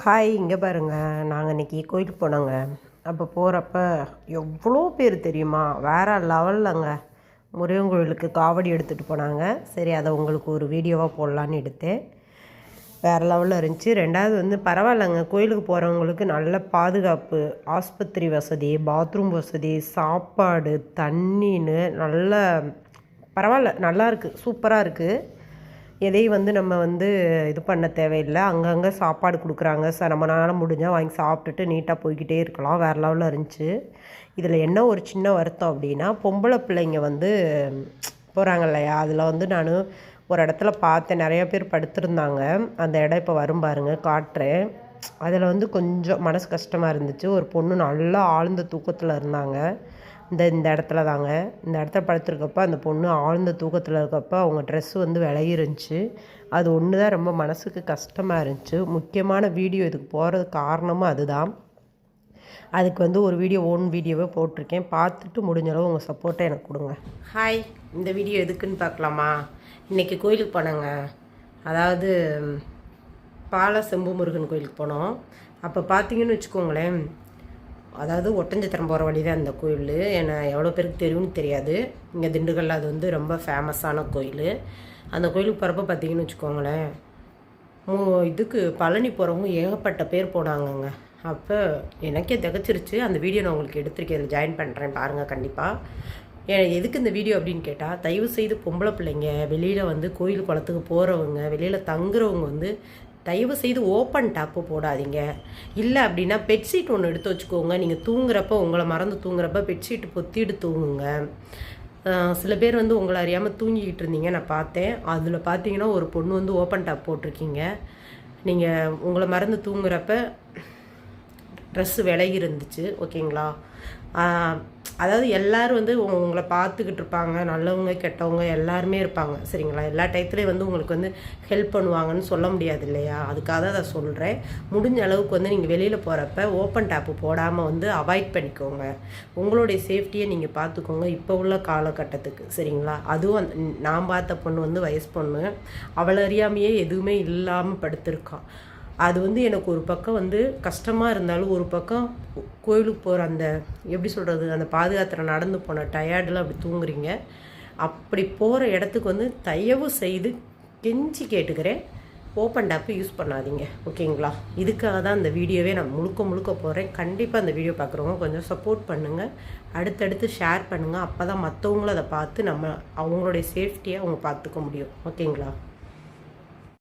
Hi இங்கே பாருங்க. நாங்கள் இன்றைக்கி கோயிலுக்கு போனோங்க. அப்போ போகிறப்ப எவ்வளோ பேர் தெரியுமா? வேறு லெவல்லங்க முருகன் கோயிலுக்கு காவடி எடுத்துகிட்டு போனாங்க. சரி அதை உங்களுக்கு ஒரு வீடியோவாக போடலான்னு எடுத்தேன். வேறு லெவலில் இருந்துச்சு. ரெண்டாவது வந்து பரவாயில்லைங்க. கோயிலுக்கு போகிறவங்களுக்கு நல்ல பாதுகாப்பு ஆஸ்பத்திரி வசதி பாத்ரூம் வசதி சாப்பாடு தண்ணின்னு நல்ல பரவாயில்ல. நல்லா இருக்குது சூப்பராக இருக்குது எதையும் வந்து நம்ம வந்து இது பண்ண தேவையில்லை. அங்கங்கே சாப்பாடு கொடுக்குறாங்க. ச நம்மளால் முடிஞ்சால் வாங்கி சாப்பிட்டுட்டு நீட்டாக போய்கிட்டே இருக்கலாம். வேறு லெவலில் இருந்துச்சு. இதில் என்ன ஒரு சின்ன வருத்தம் அப்படின்னா பொம்பளை பிள்ளைங்க வந்து போகிறாங்க இல்லையா? அதில் வந்து நான் ஒரு இடத்துல பார்த்தேன். நிறைய பேர் படுத்திருந்தாங்க. அந்த இடம் இப்போ வரும் பாருங்க காட்டுறேன். அதில் வந்து கொஞ்சம் மனசு கஷ்டமாக இருந்துச்சு. ஒரு பொண்ணு நல்லா ஆழ்ந்த தூக்கத்தில் இருந்தாங்க. இந்த இந்த இடத்துல தாங்க. இந்த இடத்துல படுத்துருக்கப்ப அந்த பொண்ணு ஆழ்ந்த தூக்கத்தில் இருக்கப்ப அவங்க ட்ரெஸ் வந்து விளையிருந்துச்சு அது ஒன்று தான் ரொம்ப மனசுக்கு கஷ்டமாக இருந்துச்சு. முக்கியமான வீடியோ இதுக்கு போகிறது காரணமும் அதுதான். அதுக்கு வந்து ஒரு வீடியோ ஓன் வீடியோவே போட்டிருக்கேன். பார்த்துட்டு முடிஞ்சளவு உங்கள் சப்போர்ட்டை எனக்கு கொடுங்க. ஹாய் இந்த வீடியோ எதுக்குன்னு பார்க்கலாமா? இன்றைக்கி கோயிலுக்கு போனேங்க. அதாவது பால செம்பு முருகன் கோயிலுக்கு போனோம். அப்போ பார்த்தீங்கன்னு வச்சுக்கோங்களேன் அதாவது ஒட்டஞ்சத்திரம் போகிற வழி தான் அந்த கோயில். ஏன்னா எவ்வளோ பேருக்கு தெரியும்னு தெரியாது. இங்கே திண்டுக்கல்ல அது வந்து ரொம்ப ஃபேமஸான கோயில். அந்த கோயிலுக்கு போகிறப்ப பார்த்தீங்கன்னு வச்சுக்கோங்களேன் இதுக்கு பழனி போகிறவங்க ஏகப்பட்ட பேர் போனாங்கங்க. அப்போ எனக்கே திகச்சிருச்சு. அந்த வீடியோ நான் உங்களுக்கு எடுத்திருக்கேன். இதில் ஜாயின் பண்ணுறேன் பாருங்கள் கண்டிப்பாக எதுக்கு இந்த வீடியோ அப்படின்னு கேட்டால் தயவு செய்து பொம்பளை பிள்ளைங்க வெளியில் வந்து கோயில் குளத்துக்கு போகிறவங்க வெளியில் தங்குறவங்க வந்து தயவு செய்து ஓப்பன் டாப்பு போடாதீங்க. இல்லை அப்படின்னா பெட்ஷீட் ஒன்று எடுத்து வச்சுக்கோங்க. நீங்கள் தூங்குறப்ப உங்களை மறந்து தூங்குறப்ப பெட்ஷீட் பொத்திட்டு தூங்குங்க. சில பேர் வந்து உங்களை அறியாமல் தூங்கிக்கிட்டு இருந்தீங்க நான் பார்த்தேன். அதில் பார்த்தீங்கன்னா ஒரு பொண்ணு வந்து ஓப்பன் டாப் போட்டிருக்கீங்க. நீங்கள் உங்களை மறந்து தூங்குறப்ப ட்ரெஸ்ஸு விலகி இருந்துச்சு ஓகேங்களா அதாவது எல்லோரும் வந்து உங்களை பார்த்துக்கிட்டு இருப்பாங்க. நல்லவங்க கெட்டவங்க எல்லாருமே இருப்பாங்க. சரிங்களா? எல்லா டயத்துலேயும் வந்து உங்களுக்கு வந்து ஹெல்ப் பண்ணுவாங்கன்னு சொல்ல முடியாது இல்லையா? அதுக்காக தான் அதை சொல்கிறேன் முடிஞ்ச அளவுக்கு வந்து நீங்கள் வெளியில் போகிறப்ப ஓப்பன் டேப்பு போடாமல் வந்து அவாய்ட் பண்ணிக்கோங்க. உங்களுடைய சேஃப்டியை நீங்கள் பார்த்துக்கோங்க. இப்போ உள்ள காலகட்டத்துக்கு. சரிங்களா? அதுவும் நான் பார்த்த பொண்ணு வந்து வயசு பொண்ணு. அவளை அறியாமையே எதுவுமே இல்லாமல் படுத்திருக்கான் அது வந்து எனக்கு ஒரு பக்கம் வந்து கஷ்டமாக இருந்தாலும் ஒரு பக்கம் கோயிலுக்கு போகிற அந்த எப்படி சொல்கிறது அந்த பாதுகாத்திரம் நடந்து போன டயர்டில் அப்படி தூங்குறீங்க. அப்படி போகிற இடத்துக்கு வந்து தயவு செய்து கெஞ்சி கேட்டுக்கிறேன். ஓப்பன் டேப்பு யூஸ் பண்ணாதீங்க. ஓகேங்களா? இதுக்காக தான் அந்த வீடியோவே நான் முழுக்க முழுக்க போகிறேன் கண்டிப்பாக அந்த வீடியோ பார்க்குறவங்க கொஞ்சம் சப்போர்ட் பண்ணுங்கள் அடுத்தடுத்து ஷேர் பண்ணுங்கள் அப்போ தான் மற்றவங்களும் அதை பார்த்து நம்ம அவங்களுடைய சேஃப்டியை அவங்க பார்த்துக்க முடியும். ஓகேங்களா?